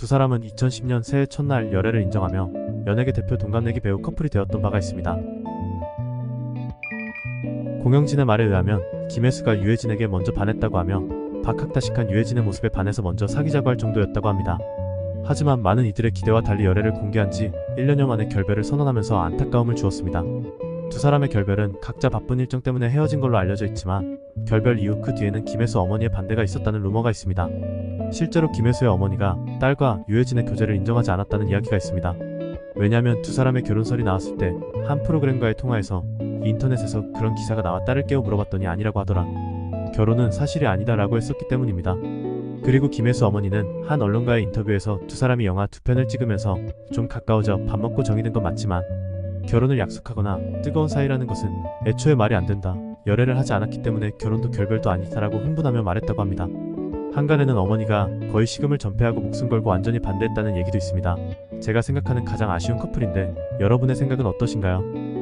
두 사람은 2010년 새해 첫날 열애를 인정하며 연예계 대표 동갑내기 배우 커플이 되었던 바가 있습니다. 공영진의 말에 의하면 김혜수가 유해진에게 먼저 반했다고 하며 박학다식한 유해진의 모습에 반해서 먼저 사귀자고 할 정도였다고 합니다. 하지만 많은 이들의 기대와 달리 열애를 공개한 지 1년여 만에 결별을 선언하면서 안타까움을 주었습니다. 두 사람의 결별은 각자 바쁜 일정 때문에 헤어진 걸로 알려져 있지만 결별 이후 그 뒤에는 김혜수 어머니의 반대가 있었다는 루머가 있습니다. 실제로 김혜수의 어머니가 딸과 유해진의 교제를 인정하지 않았다는 이야기가 있습니다. 왜냐하면 두 사람의 결혼설이 나왔을 때 한 프로그램과의 통화에서 인터넷에서 그런 기사가 나와 딸을 깨워 물어봤더니 아니라고 하더라. 결혼은 사실이 아니다 라고 했었기 때문입니다. 그리고 김혜수 어머니는 한 언론과의 인터뷰에서 두 사람이 영화 두 편을 찍으면서 좀 가까워져 밥 먹고 정이 든 건 맞지만 결혼을 약속하거나 뜨거운 사이라는 것은 애초에 말이 안 된다. 열애를 하지 않았기 때문에 결혼도 결별도 아니다라고 흥분하며 말했다고 합니다. 한간에는 어머니가 거의 식음을 전폐하고 목숨 걸고 완전히 반대했다는 얘기도 있습니다. 제가 생각하는 가장 아쉬운 커플인데 여러분의 생각은 어떠신가요?